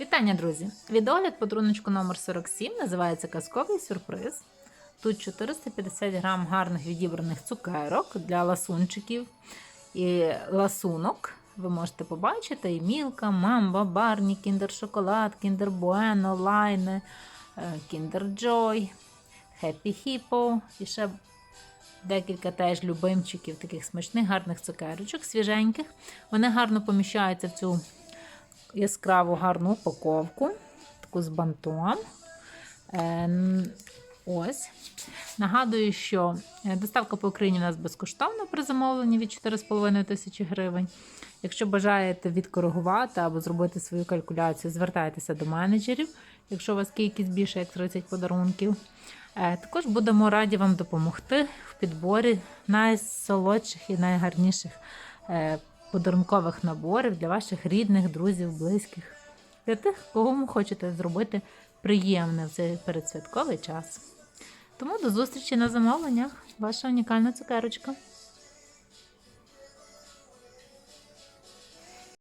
Вітання, друзі! Відогляд подаруночку номер 47 називається Казковий сюрприз. Тут 450 грам гарних відібраних цукерок для ласунчиків і ласунок. Ви можете побачити і Мілка, Мамба, Барні, Кіндер Шоколад, Кіндер Буено, Лайне, Кіндер Джой, Хеппі Хіпо і ще декілька теж любимчиків, таких смачних, гарних цукерочок, свіженьких. Вони гарно поміщаються в цю яскраву гарну упаковку, таку з бантом. Е, ось. Нагадую, що е, доставка по Україні у нас безкоштовна при замовленні від 4,5 тисячі гривень. Якщо бажаєте відкоригувати або зробити свою калькуляцію, звертайтеся до менеджерів, якщо у вас кількість більше як 30 подарунків. Е, Також будемо раді вам допомогти в підборі найсолодших і найгарніших е, подарункових наборів для ваших рідних, друзів, близьких, для тих, ви хочете зробити приємне в цей передсвятковий час. Тому до зустрічі на замовленнях. Ваша унікальна цукерочка.